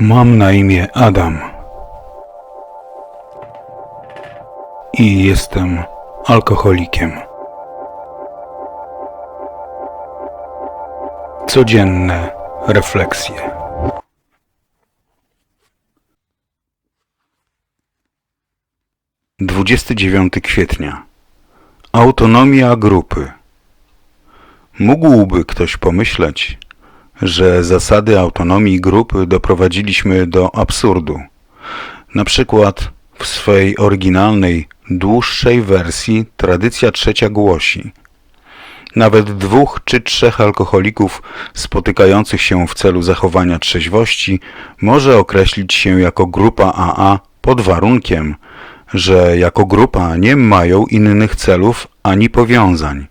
Mam na imię Adam. I jestem alkoholikiem. Codzienne refleksje. Dwudziesty dziewiąty kwietnia. Autonomia grupy. Mógłby ktoś pomyśleć, że zasady autonomii grupy doprowadziliśmy do absurdu. Na przykład w swej oryginalnej, dłuższej wersji tradycja trzecia głosi. Nawet dwóch czy trzech alkoholików spotykających się w celu zachowania trzeźwości może określić się jako grupa AA pod warunkiem, że jako grupa nie mają innych celów ani powiązań.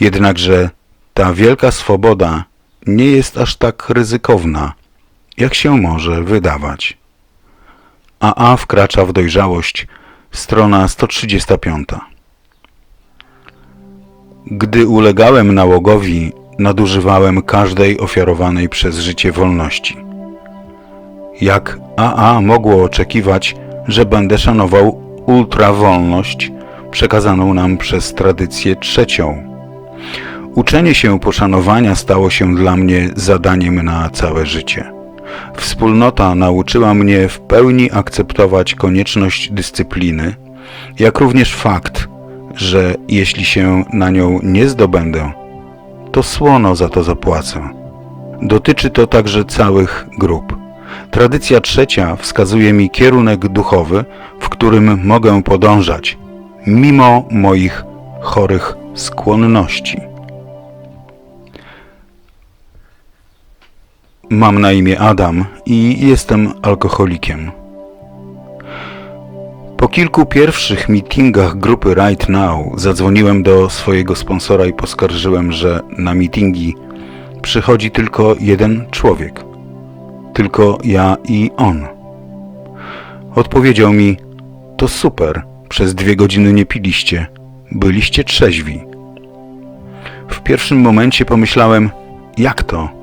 Jednakże ta wielka swoboda nie jest aż tak ryzykowna, jak się może wydawać. AA wkracza w dojrzałość, strona 135. Gdy ulegałem nałogowi, nadużywałem każdej ofiarowanej przez życie wolności. Jak AA mogło oczekiwać, że będę szanował ultrawolność przekazaną nam przez tradycję trzecią? Uczenie się poszanowania stało się dla mnie zadaniem na całe życie. Wspólnota nauczyła mnie w pełni akceptować konieczność dyscypliny, jak również fakt, że jeśli się na nią nie zdobędę, to słono za to zapłacę. Dotyczy to także całych grup. Tradycja trzecia wskazuje mi kierunek duchowy, w którym mogę podążać, mimo moich chorych skłonności. Mam na imię Adam i jestem alkoholikiem. Po kilku pierwszych meetingach grupy Right Now zadzwoniłem do swojego sponsora i poskarżyłem, że na meetingi przychodzi tylko jeden człowiek. Tylko ja i on. Odpowiedział mi, to super, przez dwie godziny nie piliście, byliście trzeźwi. W pierwszym momencie pomyślałem, jak to?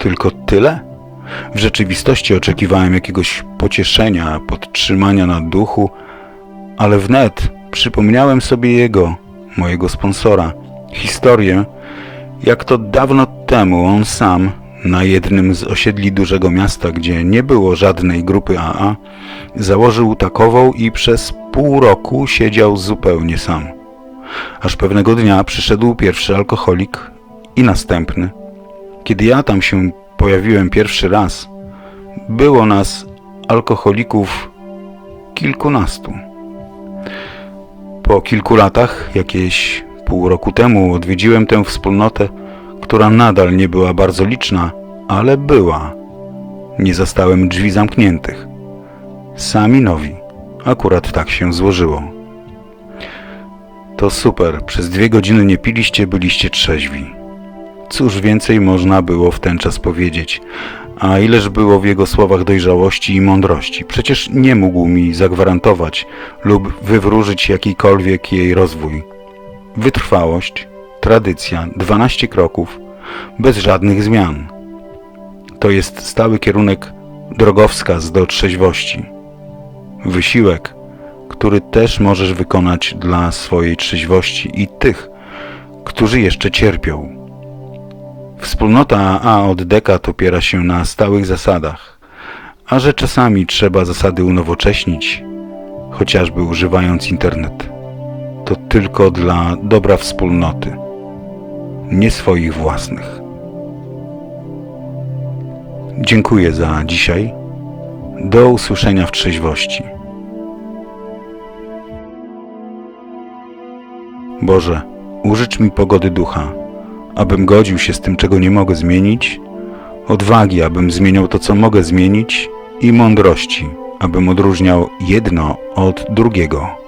Tylko tyle? W rzeczywistości oczekiwałem jakiegoś pocieszenia, podtrzymania na duchu, ale wnet przypomniałem sobie jego, mojego sponsora, historię, jak to dawno temu on sam, na jednym z osiedli dużego miasta, gdzie nie było żadnej grupy AA, założył takową i przez pół roku siedział zupełnie sam. Aż pewnego dnia przyszedł pierwszy alkoholik i następny. Kiedy ja tam się pojawiłem pierwszy raz, było nas, alkoholików, kilkunastu. Po kilku latach, jakieś pół roku temu, odwiedziłem tę wspólnotę, która nadal nie była bardzo liczna, ale była. Nie zastałem drzwi zamkniętych. Sami nowi. Akurat tak się złożyło. To super. Przez dwie godziny nie piliście, byliście trzeźwi. Cóż więcej można było w ten czas powiedzieć, a ileż było w jego słowach dojrzałości i mądrości. Przecież nie mógł mi zagwarantować lub wywróżyć jakikolwiek jej rozwój. Wytrwałość, tradycja, 12 kroków, bez żadnych zmian. To jest stały kierunek, drogowskaz do trzeźwości. Wysiłek, który też możesz wykonać dla swojej trzeźwości i tych, którzy jeszcze cierpią. Wspólnota AA od dekad opiera się na stałych zasadach, a że czasami trzeba zasady unowocześnić, chociażby używając internet, to tylko dla dobra wspólnoty, nie swoich własnych. Dziękuję za dzisiaj. Do usłyszenia w trzeźwości. Boże, użycz mi pogody ducha, abym godził się z tym, czego nie mogę zmienić, odwagi, abym zmieniał to, co mogę zmienić i mądrości, abym odróżniał jedno od drugiego.